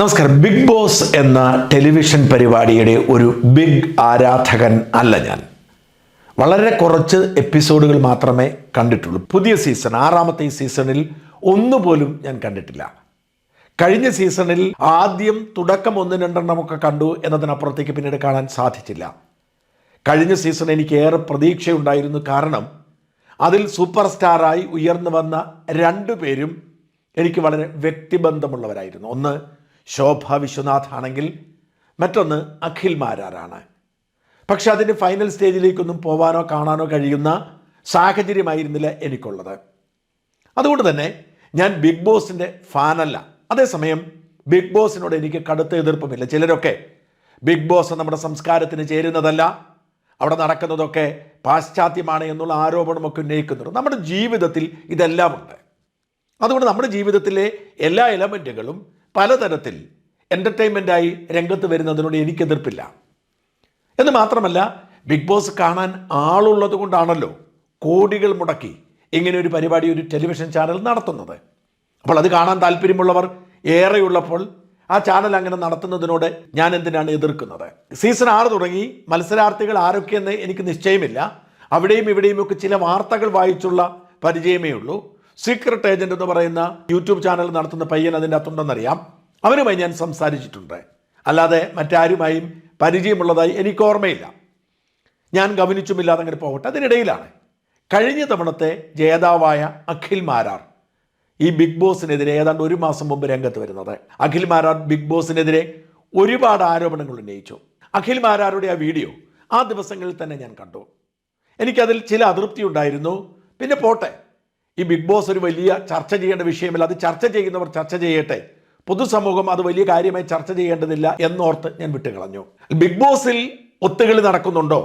നമസ്കാരം. Big boss എന്ന television പരിപാടിയുടെ ഒരു ബിഗ് ആരാധകൻ അല്ല ഞാൻ. വളരെ കുറച്ച് എപ്പിസോഡുകൾ മാത്രമേ കണ്ടിട്ടുള്ളൂ. പുതിയ സീസൺ ആറാമത്തെ സീസണിൽ ഒന്നുപോലും ഞാൻ കണ്ടിട്ടില്ല. കഴിഞ്ഞ സീസണിൽ ആദ്യം തുടക്കം ഒന്ന് രണ്ടെണ്ണമൊക്കെ കണ്ടു എന്നതിനപ്പുറത്തേക്ക് പിന്നീട് കാണാൻ സാധിച്ചില്ല. കഴിഞ്ഞ സീസൺ എനിക്ക് ഏറെ പ്രതീക്ഷയുണ്ടായിരുന്നു. കാരണം അതിൽ സൂപ്പർ സ്റ്റാറായി ഉയർന്നു വന്ന രണ്ടു പേരും എനിക്ക് വളരെ വ്യക്തിബന്ധമുള്ളവരായിരുന്നു. ഒന്ന് ശോഭ വിശ്വനാഥ് ആണെങ്കിൽ മറ്റൊന്ന് അഖിൽ മാരാറാണ് പക്ഷെ അതിന്റെ ഫൈനൽ സ്റ്റേജിലേക്കൊന്നും പോവാനോ കാണാനോ കഴിയുന്ന സാഹചര്യമായിരുന്നില്ല എനിക്കുള്ളത്. അതുകൊണ്ട് തന്നെ ഞാൻ ബിഗ് ബോസിന്റെ ഫാനല്ല. അതേസമയം ബിഗ് ബോസിനോട് എനിക്ക് കടുത്ത എതിർപ്പുമില്ല. ചിലരൊക്കെ ബിഗ് ബോസ് നമ്മുടെ സംസ്കാരത്തിന് ചേരുന്നതല്ല അവിടെ നടക്കുന്നതൊക്കെ പാശ്ചാത്യമാണ് എന്നുള്ള ആരോപണമൊക്കെ ഉന്നയിക്കുന്നുണ്ട്. നമ്മുടെ ജീവിതത്തിൽ ഇതെല്ലാം ഉണ്ട്. അതുകൊണ്ട് നമ്മുടെ ജീവിതത്തിലെ എല്ലാ എലമെന്റുകളും പലതരത്തിൽ എന്റർടൈൻമെന്റായി രംഗത്ത് വരുന്നതിനോട് എനിക്ക് എതിർപ്പില്ല. എന്ന് മാത്രമല്ല ബിഗ് ബോസ് കാണാൻ ആളുള്ളത് കൊണ്ടാണല്ലോ കോടികൾ മുടക്കി ഇങ്ങനെ ഒരു പരിപാടി ഒരു ടെലിവിഷൻ ചാനൽ നടത്തുന്നത്. അപ്പോൾ അത് കാണാൻ താല്പര്യമുള്ളവർ ഏറെയുള്ളപ്പോൾ ആ ചാനൽ അങ്ങനെ നടത്തുന്നതിനോട് ഞാൻ എന്തിനാണ് എതിർക്കുന്നത്? സീസൺ ആറ് തുടങ്ങി മത്സരാർത്ഥികൾ ആരൊക്കെയെന്ന് എനിക്ക് നിശ്ചയമില്ല. അവിടെയും ഇവിടെയും ഒക്കെ ചില വാർത്തകൾ വായിച്ചുള്ള പരിചയമേ ഉള്ളൂ. സീക്രട്ട് ഏജന്റ് എന്ന് പറയുന്ന യൂട്യൂബ് ചാനൽ നടത്തുന്ന പയ്യൻ അതിന്റെ അകത്തുണ്ടെന്നറിയാം. അവനുമായി ഞാൻ സംസാരിച്ചിട്ടുണ്ട്. അല്ലാതെ മറ്റാരുമായും പരിചയമുള്ളതായി എനിക്ക് ഓർമ്മയില്ല. ഞാൻ ഗവനിച്ചുമില്ലാതെ അങ്ങനെ പോകട്ടെ. അതിനിടയിലാണ് കഴിഞ്ഞ തവണത്തെ ജേതാവായ അഖിൽ മാരാർ ഈ ബിഗ് ബോസിനെതിരെ ഏതാണ്ട് ഒരു മാസം മുമ്പ് രംഗത്ത് വരുന്നത്. അഖിൽ മാരാർ ബിഗ് ബോസിനെതിരെ ഒരുപാട് ആരോപണങ്ങൾ ഉന്നയിച്ചു. അഖിൽ മാരാരുടെ ആ വീഡിയോ ആ ദിവസങ്ങളിൽ തന്നെ ഞാൻ കണ്ടു. എനിക്കതിൽ ചില അതൃപ്തി ഉണ്ടായിരുന്നു. പിന്നെ പോട്ടെ. ഈ ബിഗ് ബോസ് ഒരു വലിയ ചർച്ച ചെയ്യേണ്ട വിഷയമല്ല. അത് ചർച്ച ചെയ്യുന്നവർ ചർച്ച ചെയ്യട്ടെ. പൊതുസമൂഹം അത് വലിയ കാര്യമായി ചർച്ച ചെയ്യേണ്ടതില്ല എന്നോർത്ത് ഞാൻ വിട്ടുകളഞ്ഞു. ബിഗ് ബോസിൽ ഒത്തുകളി നടക്കുന്നുണ്ടോ?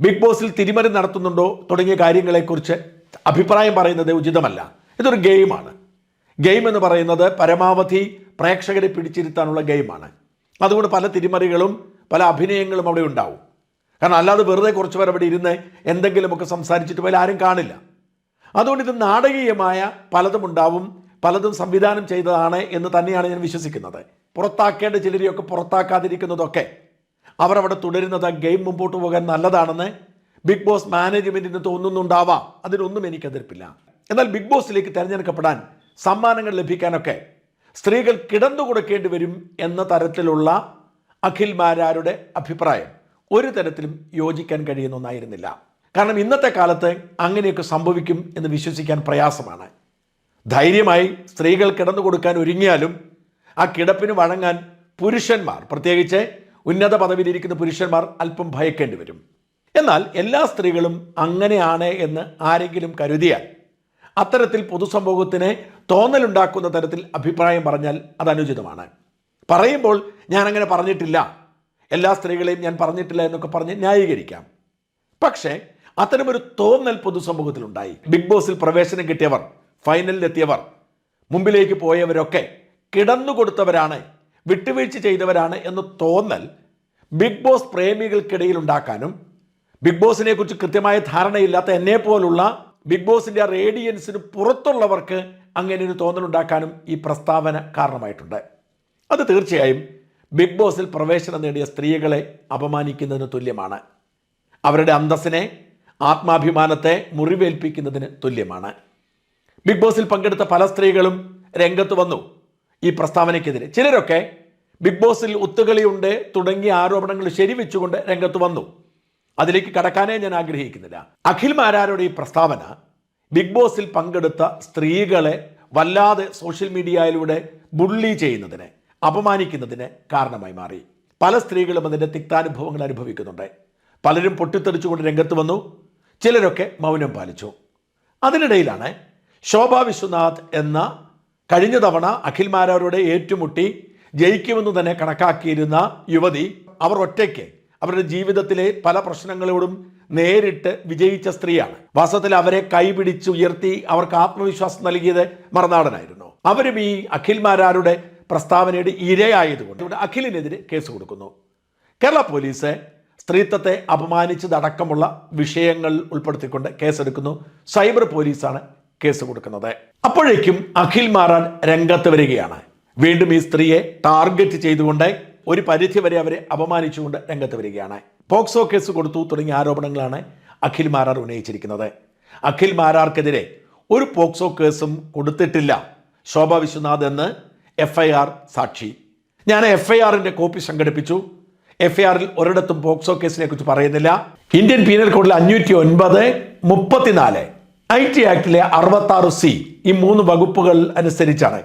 ബിഗ് ബോസിൽ തിരിമറി നടത്തുന്നുണ്ടോ? തുടങ്ങിയ കാര്യങ്ങളെക്കുറിച്ച് അഭിപ്രായം പറയുന്നത് ഉചിതമല്ല. ഇതൊരു ഗെയിമാണ്. ഗെയിം എന്ന് പറയുന്നത് പരമാവധി പ്രേക്ഷകരെ പിടിച്ചിരുത്താനുള്ള ഗെയിമാണ്. അതുകൊണ്ട് പല തിരിമറികളും പല അഭിനയങ്ങളും അവിടെ ഉണ്ടാവും. കാരണം അല്ലാതെ വെറുതെ കുറച്ച് പേർ അവിടെ ഇരുന്ന് എന്തെങ്കിലുമൊക്കെ സംസാരിച്ചിട്ട് പോയാൽ ആരും കാണില്ല. അതുകൊണ്ട് ഇത് നാടകീയമായ പലതും ഉണ്ടാവും പലതും സംവിധാനം ചെയ്തതാണ് എന്ന് തന്നെയാണ് ഞാൻ വിശ്വസിക്കുന്നത്. പുറത്താക്കേണ്ട ചിലരെയൊക്കെ പുറത്താക്കാതിരിക്കുന്നതൊക്കെ അവർ അവിടെ തുടരുന്നത് ഗെയിം മുമ്പോട്ട് പോകാൻ നല്ലതാണെന്ന് ബിഗ് ബോസ് മാനേജ്മെന്റിന് തോന്നുന്നുണ്ടാവാം. അതിനൊന്നും എനിക്ക് എതിർപ്പില്ല എന്നാൽ ബിഗ് ബോസിലേക്ക് തിരഞ്ഞെടുക്കപ്പെടാൻ സമ്മാനങ്ങൾ ലഭിക്കാനൊക്കെ സ്ത്രീകൾ കിടന്നു കൊടുക്കേണ്ടി വരും എന്ന തരത്തിലുള്ള അഖിൽ മാരാരുടെ അഭിപ്രായം ഒരു തരത്തിലും യോജിക്കാൻ കഴിയുന്ന ഒന്നായിരുന്നില്ല. കാരണം ഇന്നത്തെ കാലത്ത് അങ്ങനെയൊക്കെ സംഭവിക്കും എന്ന് വിശ്വസിക്കാൻ പ്രയാസമാണ്. ധൈര്യമായി സ്ത്രീകൾ കിടന്നു കൊടുക്കാൻ ഒരുങ്ങിയാലും ആ കിടപ്പിന് വഴങ്ങാൻ പുരുഷന്മാർ പ്രത്യേകിച്ച് ഉന്നത പദവിയിലിരിക്കുന്ന പുരുഷന്മാർ അല്പം ഭയക്കേണ്ടി വരും. എന്നാൽ എല്ലാ സ്ത്രീകളും അങ്ങനെയാണ് എന്ന് ആരെങ്കിലും കരുതിയാൽ അത്തരത്തിൽ പൊതുസമൂഹത്തിന് തോന്നലുണ്ടാക്കുന്ന തരത്തിൽ അഭിപ്രായം പറഞ്ഞാൽ അത് അനുചിതമാണ്. പറയുമ്പോൾ ഞാൻ അങ്ങനെ പറഞ്ഞിട്ടില്ല. എല്ലാ സ്ത്രീകളെയും ഞാൻ പറഞ്ഞിട്ടില്ല എന്നൊക്കെ പറഞ്ഞ് ന്യായീകരിക്കാം. പക്ഷേ അത്തരമൊരു തോന്നൽ പൊതുസമൂഹത്തിലുണ്ടായി. ബിഗ് ബോസിൽ പ്രവേശനം കിട്ടിയവർ ഫൈനലിലെത്തിയവർ മുമ്പിലേക്ക് പോയവരൊക്കെ കിടന്നുകൊടുത്തവരാണ് വിട്ടുവീഴ്ച ചെയ്തവരാണ് എന്ന് തോന്നൽ ബിഗ് ബോസ് പ്രേമികൾക്കിടയിൽ ഉണ്ടാക്കാനും ബിഗ് ബോസിനെ കുറിച്ച് കൃത്യമായ ധാരണയില്ലാത്ത എന്നെ പോലുള്ള ബിഗ് ബോസിന്റെ റേഡിയൻസിന് പുറത്തുള്ളവർക്ക് അങ്ങനെ ഒരു തോന്നലുണ്ടാക്കാനും ഈ പ്രസ്താവന കാരണമായിട്ടുണ്ട്. അത് തീർച്ചയായും ബിഗ് ബോസിൽ പ്രവേശനം നേടിയ സ്ത്രീകളെ അപമാനിക്കുന്നതിന് തുല്യമാണ്. അവരുടെ അന്തസ്സിനെ ആത്മാഭിമാനത്തെ മുറിവേൽപ്പിക്കുന്നതിന് തുല്യമാണ്. ബിഗ് ബോസിൽ പങ്കെടുത്ത പല സ്ത്രീകളും രംഗത്ത് വന്നു ഈ പ്രസ്താവനയ്ക്കെതിരെ. ചിലരൊക്കെ ബിഗ് ബോസിൽ ഒത്തുകളിയുണ്ട് തുടങ്ങിയ ആരോപണങ്ങൾ ശരിവെച്ചുകൊണ്ട് രംഗത്ത് വന്നു. അതിലേക്ക് കടക്കാനേ ഞാൻ ആഗ്രഹിക്കുന്നില്ല. അഖിൽ മാരാരുടെ ഈ പ്രസ്താവന ബിഗ് ബോസിൽ പങ്കെടുത്ത സ്ത്രീകളെ വല്ലാതെ സോഷ്യൽ മീഡിയയിലൂടെ ബുള്ളി ചെയ്യുന്നതിന് അപമാനിക്കുന്നതിന് കാരണമായി മാറി. പല സ്ത്രീകളും അതിന്റെ തിക്താനുഭവങ്ങൾ അനുഭവിക്കുന്നുണ്ട്. പലരും പൊട്ടിത്തെറിച്ചുകൊണ്ട് രംഗത്ത് വന്നു. ചിലരൊക്കെ മൗനം പാലിച്ചു. അതിനിടയിലാണ് ശോഭ വിശ്വനാഥ് എന്ന കഴിഞ്ഞ തവണ അഖിൽമാരവരോട് ഏറ്റുമുട്ടി ജയിക്കുമെന്ന് തന്നെ കണക്കാക്കിയിരുന്ന യുവതി അവർ ഒറ്റയ്ക്ക് അവരുടെ ജീവിതത്തിലെ പല പ്രശ്നങ്ങളോടും നേരിട്ട് വിജയിച്ച സ്ത്രീയാണ്. വാസത്തിൽ അവരെ കൈപിടിച്ച് ഉയർത്തി അവർക്ക് ആത്മവിശ്വാസം നൽകിയത് മറുനാടനായിരുന്നു. അവരും ഈ അഖിൽമാരാരുടെ പ്രസ്താവനയുടെ ഇരയായതുകൊണ്ട് അഖിലിനെതിരെ കേസ് കൊടുക്കുന്നു. കേരള പോലീസ് സ്ത്രീത്വത്തെ അപമാനിച്ചതടക്കമുള്ള വിഷയങ്ങൾ ഉൾപ്പെടുത്തിക്കൊണ്ട് കേസെടുക്കുന്നു. സൈബർ പോലീസാണ് കേസ് കൊടുക്കുന്നത്. അപ്പോഴേക്കും അഖിൽ മാറാൻ രംഗത്ത് വരികയാണ്. വീണ്ടും ഈ സ്ത്രീയെ ടാർഗറ്റ് ചെയ്തുകൊണ്ട് ഒരു പരിധി വരെ അവരെ അപമാനിച്ചുകൊണ്ട് രംഗത്ത് വരികയാണ്. പോക്സോ കേസ് കൊടുത്തു തുടങ്ങിയ ആരോപണങ്ങളാണ് അഖിൽ മാരാർ ഉന്നയിച്ചിരിക്കുന്നത്. അഖിൽ മാരാർക്കെതിരെ ഒരു പോക്സോ കേസും കൊടുത്തിട്ടില്ല. ശോഭ വിശ്വനാഥ് എന്ന് എഫ് ഐ ആർ സാക്ഷി. ഞാൻ എഫ് ഐ ആറിന്റെ കോപ്പി സംഘടിപ്പിച്ചു. എഫ് ഐ ആറിൽ ഒരിടത്തും പോക്സോ കേസിനെ കുറിച്ച് പറയുന്നില്ല. ഇന്ത്യൻ പീനൽ കോഡിൽ അഞ്ഞൂറ്റി ഒൻപത് മുപ്പത്തിനാല്. ഐ ടി ആക്ടിലെ അറുപത്തി ആറ് സി ഈ മൂന്ന് വകുപ്പുകൾ അനുസരിച്ചാണ്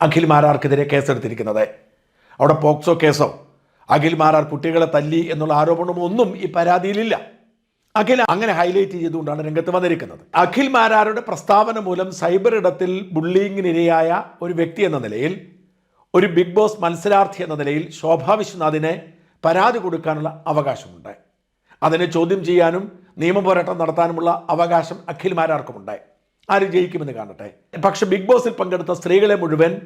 അഖിൽ മാരാർക്കെതിരെ കേസെടുത്തിരിക്കുന്നത്. അവിടെ പോക്സോ കേസോ അഖിൽ മാരാർ കുട്ടികളെ തല്ലി എന്നുള്ള ആരോപണമോ ഒന്നും ഈ പരാതിയിലില്ല. അഖിൽ അങ്ങനെ ഹൈലൈറ്റ് ചെയ്തുകൊണ്ടാണ് രംഗത്ത് വന്നിരിക്കുന്നത്. അഖിൽ മാരാരുടെ പ്രസ്താവന മൂലം സൈബർ ഇടത്തിൽ ബുള്ളിങ്ങിനിരയായ ഒരു വ്യക്തി എന്ന നിലയിൽ ഒരു ബിഗ് ബോസ് മത്സരാർത്ഥി എന്ന നിലയിൽ ശോഭാ വിശ്വനാഥിനെ പരാതി കൊടുക്കാനുള്ള അവകാശമുണ്ടായി. അതിനെ ചോദ്യം ചെയ്യാനും നിയമപോരാട്ടം നടത്താനുമുള്ള അവകാശം അഖിൽ മാരാർക്കുമുണ്ട് ആര് ജയിക്കുമെന്ന് കാണട്ടെ. പക്ഷെ ബിഗ് ബോസിൽ പങ്കെടുത്ത സ്ത്രീകളെ മുഴുവൻ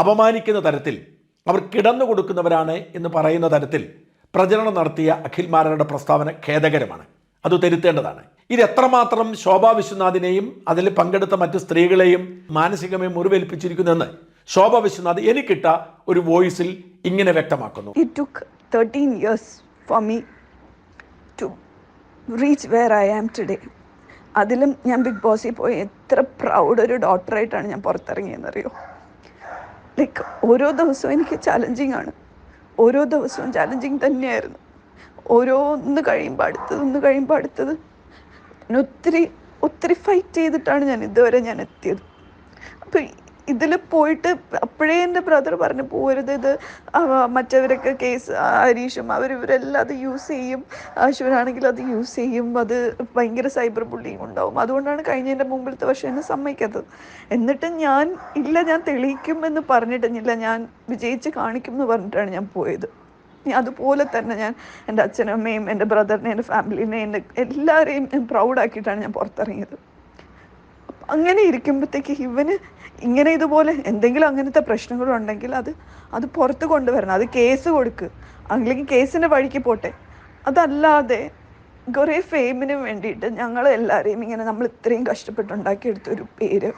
അപമാനിക്കുന്ന തരത്തിൽ അവർ കിടന്നു കൊടുക്കുന്നവരാണ് എന്ന് പറയുന്ന തരത്തിൽ പ്രചരണം നടത്തിയ അഖിൽമാരുടെ പ്രസ്താവന ഖേദകരമാണ്. അത് തിരുത്തേണ്ടതാണ്. ഇത് എത്രമാത്രം ശോഭാ വിശ്വനാഥിനെയും അതിൽ പങ്കെടുത്ത മറ്റ് സ്ത്രീകളെയും മാനസികമായി മുറിവേൽപ്പിച്ചിരിക്കുന്നെന്ന് ശോഭ വിശ്വനാഥ് എനിക്കിട്ട ഒരു വോയിസിൽ ഇങ്ങനെ വ്യക്തമാക്കുന്നു. 13 years for me to reach where I am today. അതിലും ഞാൻ ബിഗ് ബോസിൽ പോയി എത്ര പ്രൗഡ് ഒരു ഡോക്ടറായിട്ടാണ് ഞാൻ പുറത്തിറങ്ങിയെന്നറിയോ? ലൈക്ക് ഓരോ ദിവസവും എനിക്ക് ചലഞ്ചിങ് ആണ്. ഓരോ ദിവസവും ചലഞ്ചിങ് തന്നെയായിരുന്നു. ഓരോന്ന് കഴിയുമ്പോൾ അടുത്തത് ഒന്ന് കഴിയുമ്പോൾ അടുത്തത്. ഒത്തിരി ഒത്തിരി ഫൈറ്റ് ചെയ്തിട്ടാണ് ഞാൻ ഇതുവരെ ഞാൻ എത്തിയത്. അപ്പോൾ ഇതിൽ പോയിട്ട് അപ്പോഴേ എന്റെ ബ്രദർ പറഞ്ഞു പോരുത് ഇത് മറ്റവരൊക്കെ കേസ് ഹരീഷും അവർ ഇവരെല്ലാം അത് യൂസ് ചെയ്യും. ശിവനാണെങ്കിൽ അത് യൂസ് ചെയ്യും. അത് ഭയങ്കര സൈബർ ബുള്ളിങ് ഉണ്ടാവും. അതുകൊണ്ടാണ് കഴിഞ്ഞതിന്റെ മുമ്പിലത്തെ വർഷം എന്നെ സമ്മതിക്കാത്തത്. എന്നിട്ട് ഞാൻ ഇല്ല ഞാൻ തെളിയിക്കും എന്ന് പറഞ്ഞിട്ടില്ല ഞാൻ വിജയിച്ച് കാണിക്കും എന്ന് പറഞ്ഞിട്ടാണ് ഞാൻ പോയത്. അതുപോലെ തന്നെ ഞാൻ എന്റെ അച്ഛനും അമ്മയും എന്റെ ബ്രദറിനെയും എന്റെ ഫാമിലിനെ എന്റെ എല്ലാവരെയും പ്രൗഡാക്കിയിട്ടാണ് ഞാൻ പുറത്തിറങ്ങിയത്. അങ്ങനെ ഇരിക്കുമ്പോഴത്തേക്ക് ഇവന് ഇങ്ങനെ ഇതുപോലെ എന്തെങ്കിലും അങ്ങനത്തെ പ്രശ്നങ്ങളുണ്ടെങ്കിൽ അത് അത് പുറത്ത് കൊണ്ടുവരണം. അത് കേസ് കൊടുക്ക്. അല്ലെങ്കിൽ കേസിന്റെ വഴിക്ക് പോട്ടെ. അതല്ലാതെ കുറേ ഫെയിമിന് വേണ്ടിയിട്ട് ഞങ്ങൾ എല്ലാവരെയും ഇങ്ങനെ നമ്മൾ ഇത്രയും കഷ്ടപ്പെട്ടുണ്ടാക്കിയെടുത്ത ഒരു പേര്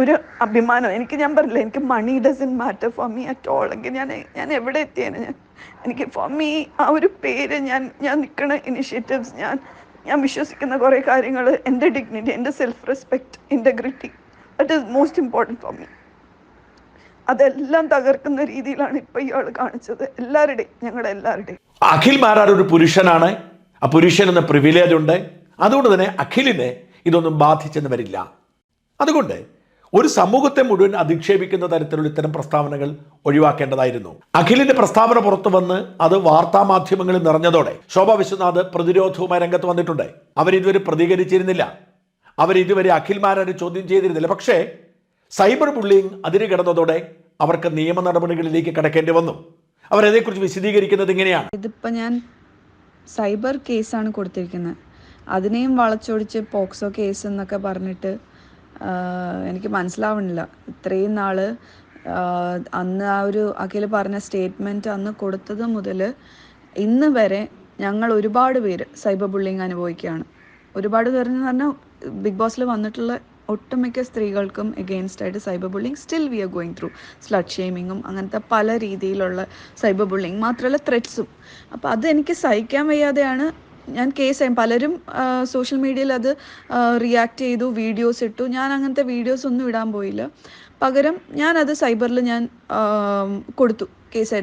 ഒരു അഭിമാനം. എനിക്ക് ഞാൻ പറഞ്ഞില്ല എനിക്ക് money doesn't matter for me at all എങ്കിൽ ഞാൻ ഞാൻ എവിടെ എത്തിയാണ് ഞാൻ എനിക്ക് ഫോർ മീ ആ ഒരു പേര് ഞാൻ ഞാൻ നിൽക്കുന്ന ഇനിഷ്യേറ്റീവ്സ് ഞാൻ ഞാൻ വിശ്വസിക്കുന്ന കുറേ കാര്യങ്ങൾ എന്റെ ഡിഗ്നിറ്റി എന്റെ self respect integrity that is most important for me അതെല്ലാം തകർക്കുന്ന രീതിയിലാണ് ഇപ്പൊ ഇയാൾ കാണിച്ചത്. എല്ലാവരുടെയും ഞങ്ങളുടെ എല്ലാവരുടെയും അഖിൽ മാരാർ ഒരു പുരുഷനാണ്. ആ പുരുഷൻ എന്ന പ്രിവിലേജ് ഉണ്ട്. അതുകൊണ്ട് തന്നെ അഖിലിനെ ഇതൊന്നും ബാധിച്ചെന്ന് വരില്ല. അതുകൊണ്ട് ഒരു സമൂഹത്തെ മുഴുവൻ അധിക്ഷേപിക്കുന്ന തരത്തിലുള്ള ഇത്തരം പ്രസ്താവനകൾ ഒഴിവാക്കേണ്ടതായിരുന്നു. അഖിലിന്റെ പ്രസ്താവന പുറത്തു വന്ന് അത് വാർത്താ മാധ്യമങ്ങളിൽ നിറഞ്ഞതോടെ ശോഭ വിശ്വനാഥ് പ്രതിരോധവുമായി രംഗത്ത് വന്നിട്ടുണ്ട്. അവരിതുവരെ പ്രതികരിച്ചിരുന്നില്ല. അവരിതുവരെ അഖിൽ മാരാരെ ചോദ്യം ചെയ്തിരുന്നില്ല. പക്ഷേ സൈബർ ബുള്ളിങ് അതിര് കിടന്നതോടെ അവർക്ക് നിയമ നടപടികളിലേക്ക് കടക്കേണ്ടി വന്നു. അവരതേക്കുറിച്ച് വിശദീകരിക്കുന്നത് ഇങ്ങനെയാണ്. ഇതിപ്പോൾ ഞാൻ സൈബർ കേസാണ് കൊടുത്തിരിക്കുന്നത്. അതിനെയും വളച്ചൊടിച്ച് പോക്സോ കേസ് എന്നൊക്കെ പറഞ്ഞിട്ട് എനിക്ക് മനസ്സിലാവണില്ല ഇത്രയും നാൾ അന്ന് ആ ഒരു അഖിൽ പറഞ്ഞ സ്റ്റേറ്റ്മെന്റ് അന്ന് കൊടുത്തത് മുതൽ ഇന്ന് വരെ ഞങ്ങൾ ഒരുപാട് പേര് സൈബർ ബുള്ളിങ് അനുഭവിക്കുകയാണ്. ഒരുപാട് പേരെന്ന് പറഞ്ഞാൽ ബിഗ് ബോസിൽ വന്നിട്ടുള്ള ഒട്ടുമിക്ക സ്ത്രീകൾക്കും എഗെയിൻസ്റ്റ് ആയിട്ട് cyber bullying still we are going through slut ഷെയ്മിങ്ങും അങ്ങനത്തെ പല രീതിയിലുള്ള സൈബർ ബുള്ളിങ് മാത്രമല്ല ത്രെഡ്സും അപ്പോൾ അത് എനിക്ക് സഹിക്കാൻ വയ്യാതെയാണ് ഞാൻ കേസ് പലരും സോഷ്യൽ മീഡിയയിൽ അത് റിയാക്ട് ചെയ്തു വീഡിയോസ് ഇട്ടു. ഞാൻ അങ്ങനത്തെ വീഡിയോസ് ഒന്നും ഇടാൻ പോയില്ല. പകരം ഞാൻ അത് സൈബറിൽ ഞാൻ കൊടുത്തു. കൊടുത്തു കേസ്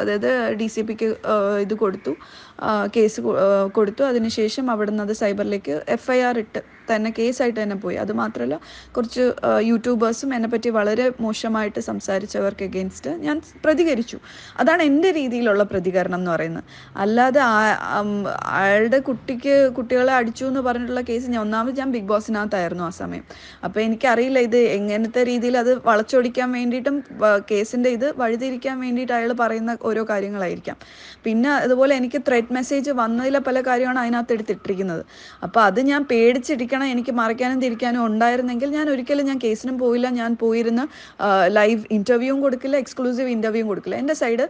അതായത് ഡി സി പിക്ക് ഇത് കൊടുത്തു. കേസ് കൊടുത്തു. അതിനുശേഷം അവിടെ നിന്ന് അത് സൈബറിലേക്ക് എഫ് ഐ ആർ ഇട്ട്. തന്നെ കേസായിട്ട് തന്നെ പോയി. അതുമാത്രമല്ല കുറച്ച് യൂട്യൂബേഴ്സും എന്നെപ്പറ്റി വളരെ മോശമായിട്ട് സംസാരിച്ചവർക്ക് എഗെയിൻസ്റ്റ് ഞാൻ പ്രതികരിച്ചു. അതാണ് എന്റെ രീതിയിലുള്ള പ്രതികരണം എന്ന് പറയുന്നത്. അല്ലാതെ അയാളുടെ കുട്ടിക്ക് കുട്ടികളെ അടിച്ചു എന്ന് പറഞ്ഞിട്ടുള്ള കേസ് ഞാൻ ഒന്നാമത് ഞാൻ ബിഗ് ബോസിനകത്തായിരുന്നു ആ സമയം. അപ്പോൾ എനിക്കറിയില്ല ഇത് എങ്ങനത്തെ രീതിയിൽ അത് വളച്ചൊടിക്കാൻ വേണ്ടിയിട്ടും കേസിന്റെ ഇത് വഴിതിരിക്കാൻ വേണ്ടിയിട്ട് അയാൾ പറയുന്ന ഓരോ കാര്യങ്ങളായിരിക്കാം. പിന്നെ അതുപോലെ എനിക്ക് ത്രെഡ് മെസ്സേജ് വന്നതിലെ പല കാര്യമാണ് അതിനകത്ത് എടുത്തിട്ടിരിക്കുന്നത്. അപ്പോൾ അത് ഞാൻ പേടിച്ചിരിക്കണം മറയ്ക്കണം എനിക്ക് മറയ്ക്കാനും തിരിക്കാനും ഉണ്ടായിരുന്നെങ്കിൽ ഞാൻ ഒരിക്കലും ഞാൻ കേസിനും പോയില്ല. ഞാൻ പോയിരുന്ന ലൈവ് ഇന്റർവ്യൂവും കൊടുക്കില്ല എക്സ്ക്ലൂസീവ് ഇന്റർവ്യൂവും കൊടുക്കില്ല. എന്റെ സൈഡ്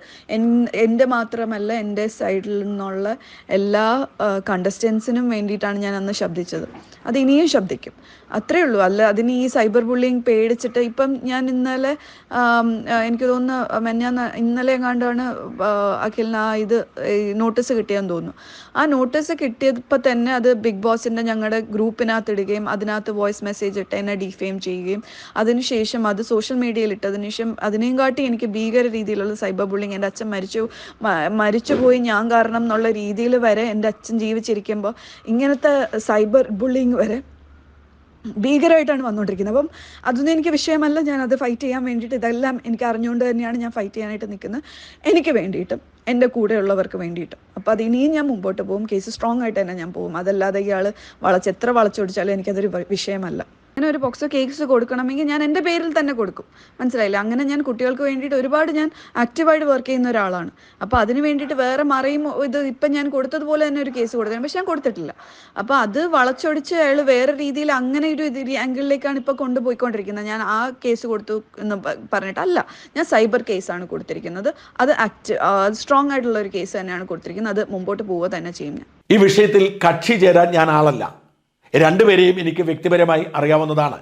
എന്റെ മാത്രമല്ല എന്റെ സൈഡിൽ നിന്നുള്ള എല്ലാ കണ്ടസ്റ്റൻസിനും വേണ്ടിയിട്ടാണ് ഞാൻ അന്ന് ശബ്ദിച്ചത്. അത് ഇനിയും ശബ്ദിക്കും. അത്രേ ഉള്ളൂ. അല്ല അതിന് ഈ സൈബർ ബുള്ളിങ് പേടിച്ചിട്ട് ഇപ്പം ഞാൻ ഇന്നലെ എനിക്ക് തോന്നുന്നു മെന്നാന്ന് ഇന്നലെ എങ്ങാണ്ടാണ് അഖിലിന് ആ ഇത് നോട്ടീസ് കിട്ടിയെന്ന് തോന്നുന്നു. ആ നോട്ടീസ് കിട്ടിയപ്പോൾ തന്നെ അത് ബിഗ് ബോസിന്റെ ഞങ്ങളുടെ ഗ്രൂപ്പിനകത്ത് ഇടുകയും അതിനകത്ത് വോയിസ് മെസ്സേജ് ഇട്ട് എന്നെ ഡിഫെയിം ചെയ്യുകയും അതിനുശേഷം അത് സോഷ്യൽ മീഡിയയിൽ ഇട്ടതിന് ശേഷം അതിനെയും കാട്ടി എനിക്ക് ഭീകര രീതിയിലുള്ള സൈബർ ബുള്ളിങ് എന്റെ അച്ഛൻ മരിച്ചു. മരിച്ചുപോയി ഞാൻ കാരണം എന്നുള്ള രീതിയിൽ വരെ എന്റെ അച്ഛൻ ജീവിച്ചിരിക്കുമ്പോൾ ഇങ്ങനത്തെ സൈബർ ബുള്ളിങ് വരെ ഭീകരമായിട്ടാണ് വന്നുകൊണ്ടിരിക്കുന്നത്. അപ്പം അതൊന്നും എനിക്ക് വിഷയമല്ല. ഞാൻ അത് ഫൈറ്റ് ചെയ്യാൻ വേണ്ടിയിട്ട് ഇതെല്ലാം എനിക്ക് അറിഞ്ഞുകൊണ്ട് തന്നെയാണ് ഞാൻ ഫൈറ്റ് ചെയ്യാനായിട്ട് നിൽക്കുന്നത്. എനിക്ക് വേണ്ടിയിട്ടും. എന്റെ കൂടെയുള്ളവർക്ക് വേണ്ടിയിട്ട്. അപ്പോൾ അത് ഇനിയും ഞാൻ മുമ്പോട്ട് പോകും. കേസ് സ്ട്രോങ് ആയിട്ട് തന്നെ ഞാൻ പോകും. അതല്ലാതെ ഇയാൾ വളച്ച് എത്ര വളച്ചൊടിച്ചാലും എനിക്കതൊരു വിഷയമല്ല. അങ്ങനെ ഒരു ബോക്സ് കേക്ക്സ് കൊടുക്കണമെങ്കിൽ ഞാൻ എന്റെ പേരിൽ തന്നെ കൊടുക്കും. മനസ്സിലായില്ല? അങ്ങനെ ഞാൻ കുട്ടികൾക്ക് വേണ്ടിയിട്ട് ഒരുപാട് ഞാൻ ആക്റ്റീവായിട്ട് വർക്ക് ചെയ്യുന്ന ഒരാളാണ്. അപ്പോൾ അതിന് വേണ്ടിയിട്ട് വേറെ മറയും ഇത് ഇപ്പം ഞാൻ കൊടുത്തതുപോലെ തന്നെ ഒരു കേസ് കൊടുത്തത് പക്ഷെ ഞാൻ കൊടുത്തിട്ടില്ല. അപ്പോൾ അത് വളച്ചൊടിച്ച് അയാൾ വേറെ രീതിയിൽ അങ്ങനെ ഒരു ആംഗിളിലേക്കാണ് ഇപ്പോൾ കൊണ്ടുപോയിക്കൊണ്ടിരിക്കുന്നത്. ഞാൻ ആ കേസ് കൊടുത്തു എന്ന് പറഞ്ഞിട്ടല്ല. ഞാൻ സൈബർ കേസാണ് കൊടുത്തിരിക്കുന്നത്. അത് ആക്ട് സ്ട്രോങ് ആയിട്ടുള്ള ഒരു കേസ് തന്നെയാണ് കൊടുത്തിരിക്കുന്നത്. അത് മുമ്പോട്ട് പോവുക തന്നെ ചെയ്യും ഞാൻ. ഈ വിഷയത്തിൽ കക്ഷി ചേരാൻ ഞാൻ ആളല്ല. രണ്ടുപേരെയും എനിക്ക് വ്യക്തിപരമായി അറിയാവുന്നതാണ്.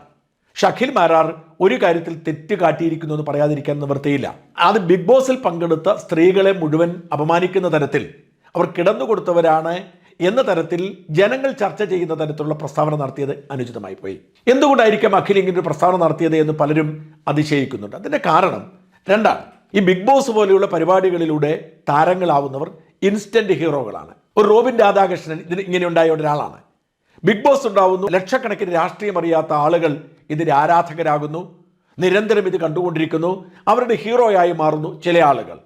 ഷഖിൽ മാരാർ ഒരു കാര്യത്തിൽ തെറ്റ് കാട്ടിയിരിക്കുന്നു എന്ന് പറയാതിരിക്കാൻ നിവൃത്തിയില്ല. അത് ബിഗ് ബോസിൽ പങ്കെടുത്ത സ്ത്രീകളെ മുഴുവൻ അപമാനിക്കുന്ന തരത്തിൽ അവർ കിടന്നു കൊടുത്തവരാണ് എന്ന തരത്തിൽ ജനങ്ങൾ ചർച്ച ചെയ്യുന്ന തരത്തിലുള്ള പ്രസ്താവന നടത്തിയത് അനുചിതമായി പോയി. എന്തുകൊണ്ടായിരിക്കും അഖിൽ ഇങ്ങനെ ഒരു പ്രസ്താവന നടത്തിയത് എന്ന് പലരും അതിശയിക്കുന്നുണ്ട്. അതിന്റെ കാരണം രണ്ടാണ്. ഈ ബിഗ് ബോസ് പോലെയുള്ള പരിപാടികളിലൂടെ താരങ്ങളാവുന്നവർ ഇൻസ്റ്റന്റ് ഹീറോകളാണ്. ഒരു റോബിൻ രാധാകൃഷ്ണൻ ഇതിന് ഇങ്ങനെ ഉണ്ടായ ഒരാളാണ്. ബിഗ് ബോസ് ഉണ്ടാവുന്നു. ലക്ഷക്കണക്കിന് രാഷ്ട്രീയം അറിയാത്ത ആളുകൾ ഇതിന് ആരാധകരാകുന്നു. നിരന്തരം ഇത് കണ്ടുകൊണ്ടിരിക്കുന്നു. അവരുടെ ഹീറോയായി മാറുന്നു ചില ആളുകൾ.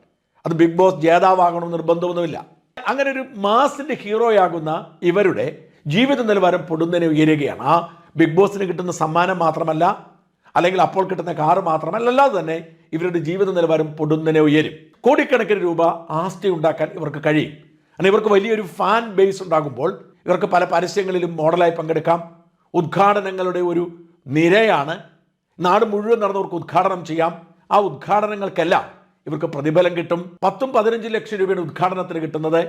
അത് ബിഗ് ബോസ് ജേതാവാകണം നിർബന്ധമൊന്നുമില്ല. അങ്ങനെ ഒരു മാസിന്റെ ഹീറോയാകുന്ന ഇവരുടെ ജീവിത നിലവാരം പൊടുന്നതിനെ ഉയരുകയാണ്. ആ ബിഗ് ബോസിന് കിട്ടുന്ന സമ്മാനം മാത്രമല്ല അല്ലെങ്കിൽ അപ്പോൾ കിട്ടുന്ന കാറ് മാത്രമല്ല അല്ലാതെ തന്നെ ഇവരുടെ ജീവിത നിലവാരം പൊടുന്നതിനെ ഉയരും. കോടിക്കണക്കിന് രൂപ ആസ്തി ഉണ്ടാക്കാൻ ഇവർക്ക് കഴിയും. അങ്ങനെ ഇവർക്ക് വലിയൊരു ഫാൻ ബേസ് ഉണ്ടാകുമ്പോൾ ഇവർക്ക് പല പരസ്യങ്ങളിലും മോഡലായി പങ്കെടുക്കാം. ഉദ്ഘാടനങ്ങളുടെ ഒരു നിരയാണ്. നാട് മുഴുവൻ നടന്നവർക്ക് ഉദ്ഘാടനം ചെയ്യാം. ആ ഉദ്ഘാടനങ്ങൾക്കെല്ലാം ഇവർക്ക് പ്രതിഫലം കിട്ടും. പത്തും പതിനഞ്ചും ലക്ഷം രൂപയുടെ ഉദ്ഘാടനത്തിന് കിട്ടുന്നത്.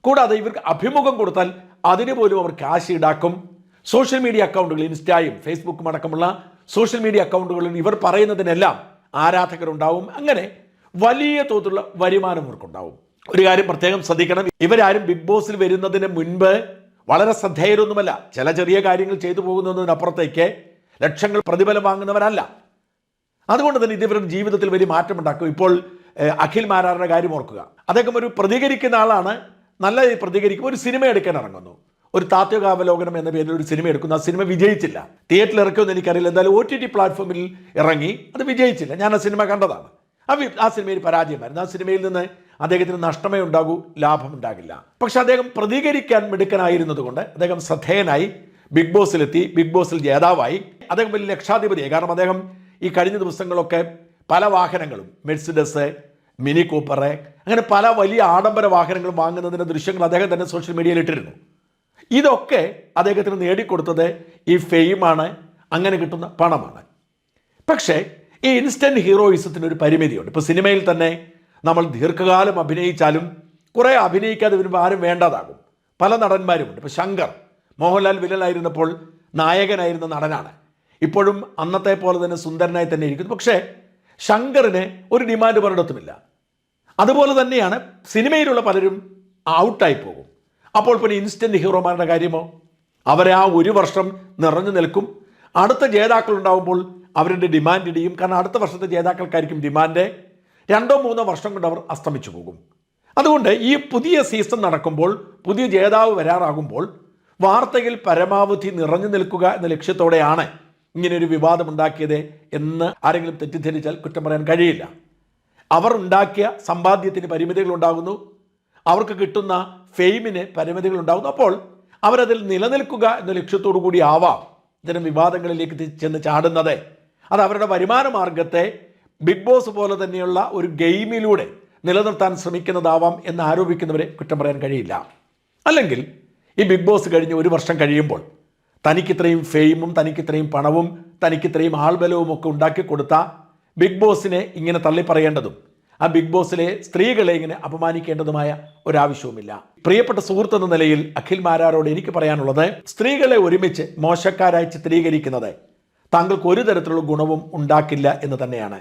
കൂടാതെ ഇവർക്ക് അഭിമുഖം കൊടുത്താൽ അതിന് പോലും അവർ കാശ് ഈടാക്കും. സോഷ്യൽ മീഡിയ അക്കൗണ്ടുകൾ ഇൻസ്റ്റായും ഫേസ്ബുക്കും അടക്കമുള്ള സോഷ്യൽ മീഡിയ അക്കൗണ്ടുകളിൽ ഇവർ പറയുന്നതിനെല്ലാം ആരാധകരുണ്ടാവും. അങ്ങനെ വലിയ തോതിലുള്ള വരുമാനം ഇവർക്കുണ്ടാവും. ഒരു കാര്യം പ്രത്യേകം ശ്രദ്ധിക്കണം. ഇവരാരും ബിഗ് ബോസിൽ വരുന്നതിന് മുൻപ് വളരെ ശ്രദ്ധേയരൊന്നുമല്ല. ചില ചെറിയ കാര്യങ്ങൾ ചെയ്തു പോകുന്നതിനപ്പുറത്തേക്ക് ലക്ഷങ്ങൾ പ്രതിഫലം വാങ്ങുന്നവരല്ല. അതുകൊണ്ട് തന്നെ ഇത് ഇവരുടെ ജീവിതത്തിൽ വലിയ മാറ്റമുണ്ടാക്കും. ഇപ്പോൾ അഖിൽ മാരാറിന്റെ കാര്യം ഓർക്കുക. അദ്ദേഹം ഒരു പ്രതികരിക്കുന്ന ആളാണ്. നല്ല പ്രതികരിക്കും. ഒരു സിനിമ എടുക്കാൻ ഇറങ്ങുന്നു. ഒരു താത്വികാവലോകനം എന്ന പേരിൽ ഒരു സിനിമ എടുക്കുന്നു. ആ സിനിമ വിജയിച്ചില്ല. തിയേറ്ററിൽ ഇറക്കുമെന്ന് എനിക്കറിയില്ല. എന്തായാലും ഒ ടി ടി പ്ലാറ്റ്ഫോമിൽ ഇറങ്ങി. അത് വിജയിച്ചില്ല. ഞാൻ ആ സിനിമ കണ്ടതാണ്. ആ ആ സിനിമയിൽ പരാജയമായിരുന്നു. ആ സിനിമയിൽ നിന്ന് അദ്ദേഹത്തിന് നഷ്ടമേ ഉണ്ടാകൂ ലാഭം ഉണ്ടാകില്ല. പക്ഷെ അദ്ദേഹം പ്രതികരിക്കാൻ മിടുക്കനായിരുന്നതുകൊണ്ട് അദ്ദേഹം ശ്രദ്ധേയനായി ബിഗ് ബോസിലെത്തി ബിഗ് ബോസിൽ ജേതാവായി. അദ്ദേഹം വലിയ ലക്ഷാധിപതിയായി. കാരണം അദ്ദേഹം ഈ കഴിഞ്ഞ ദിവസങ്ങളൊക്കെ പല വാഹനങ്ങളും മെഴ്സിഡസ് മിനി കൂപ്പറ് അങ്ങനെ പല വലിയ ആഡംബര വാഹനങ്ങൾ വാങ്ങുന്നതിന്റെ ദൃശ്യങ്ങൾ അദ്ദേഹം തന്നെ സോഷ്യൽ മീഡിയയിൽ ഇട്ടിരുന്നു. ഇതൊക്കെ അദ്ദേഹത്തിന് നേടിക്കൊടുത്തത് ഈ ഫെയിമാണ് അങ്ങനെ കിട്ടുന്ന പണമാണ്. പക്ഷേ ഈ ഇൻസ്റ്റന്റ് ഹീറോയിസത്തിന് ഒരു പരിമിതിയുണ്ട്. ഇപ്പോൾ സിനിമയിൽ തന്നെ നമ്മൾ ദീർഘകാലം അഭിനയിച്ചാലും കുറേ അഭിനയിക്കാതെ വരുമ്പോൾ ആരും വേണ്ടതാകും. പല നടന്മാരുമുണ്ട്. ഇപ്പോൾ ശങ്കർ മോഹൻലാൽ വില്ലനായിരുന്നപ്പോൾ നായകനായിരുന്ന നടനാണ്. ഇപ്പോഴും അന്നത്തെ പോലെ തന്നെ സുന്ദരനായി തന്നെ ഇരിക്കുന്നു. പക്ഷേ ശങ്കറിന് ഒരു ഡിമാൻഡ് പലയിടത്തുമില്ല അതുപോലെ തന്നെയാണ് സിനിമയിലുള്ള പലരും ഔട്ടായി പോകും. അപ്പോൾ പിന്നെ ഇൻസ്റ്റന്റ് ഹീറോമാരുടെ കാര്യമോ? അവരെ ആ ഒരു വർഷം നിറഞ്ഞു നിൽക്കും. അടുത്ത ജേതാക്കൾ ഉണ്ടാകുമ്പോൾ അവരുടെ ഡിമാൻഡ് ഇടിയും. കാരണം അടുത്ത വർഷത്തെ ജേതാക്കൾക്കായിരിക്കും ഡിമാൻഡ്. രണ്ടോ മൂന്നോ വർഷം കൊണ്ട് അവർ അസ്തമിച്ചു പോകും. അതുകൊണ്ട് ഈ പുതിയ സീസൺ നടക്കുമ്പോൾ പുതിയ ജേതാവ് വരാറാകുമ്പോൾ വാർത്തയിൽ പരമാവധി നിറഞ്ഞു നിൽക്കുക എന്ന ലക്ഷ്യത്തോടെയാണ് ഇങ്ങനെയൊരു ഒരു വിവാദം ഉണ്ടാക്കിയത് എന്ന് ആരെങ്കിലും തെറ്റിദ്ധരിച്ചാൽ കുറ്റം പറയാൻ കഴിയില്ല. അവർ ഉണ്ടാക്കിയ സമ്പാദ്യത്തിന് പരിമിതികൾ ഉണ്ടാകുന്നു. അവർക്ക് കിട്ടുന്ന ഫെയിമിന് പരിമിതികൾ ഉണ്ടാകുന്നു. അപ്പോൾ അവരതിൽ നിലനിൽക്കുക എന്ന ലക്ഷ്യത്തോടു കൂടി ആവാം ഇത്തരം വിവാദങ്ങളിലേക്ക് ചെന്ന് ചാടുന്നത്. അത് അവരുടെ വരുമാന മാർഗത്തെ ബിഗ് ബോസ് പോലെ തന്നെയുള്ള ഒരു ഗെയിമിലൂടെ നിലനിർത്താൻ ശ്രമിക്കുന്നതാവാം എന്ന് ആരോപിക്കുന്നവരെ കുറ്റം പറയാൻ കഴിയില്ല. അല്ലെങ്കിൽ ഈ ബിഗ് ബോസ് കഴിഞ്ഞ് ഒരു വർഷം കഴിയുമ്പോൾ തനിക്കിത്രയും ഫെയിമും തനിക്കിത്രയും പണവും തനിക്കിത്രയും ആൾബലവും ഒക്കെ ഉണ്ടാക്കി കൊടുത്ത ബിഗ് ബോസിനെ ഇങ്ങനെ തള്ളി പറയേണ്ടതും ആ ബിഗ് ബോസിലെ സ്ത്രീകളെ ഇങ്ങനെ അപമാനിക്കേണ്ടതുമായ ഒരാവശ്യവുമില്ല. പ്രിയപ്പെട്ട സുഹൃത്ത് എന്ന നിലയിൽ അഖിൽ മാരാരോട് എനിക്ക് പറയാനുള്ളത് സ്ത്രീകളെ ഒരുമിച്ച് മോശക്കാരായി ചിത്രീകരിക്കുന്നത് താങ്കൾക്ക് ഒരു തരത്തിലുള്ള ഗുണവും ഉണ്ടാക്കില്ല എന്ന് തന്നെയാണ്.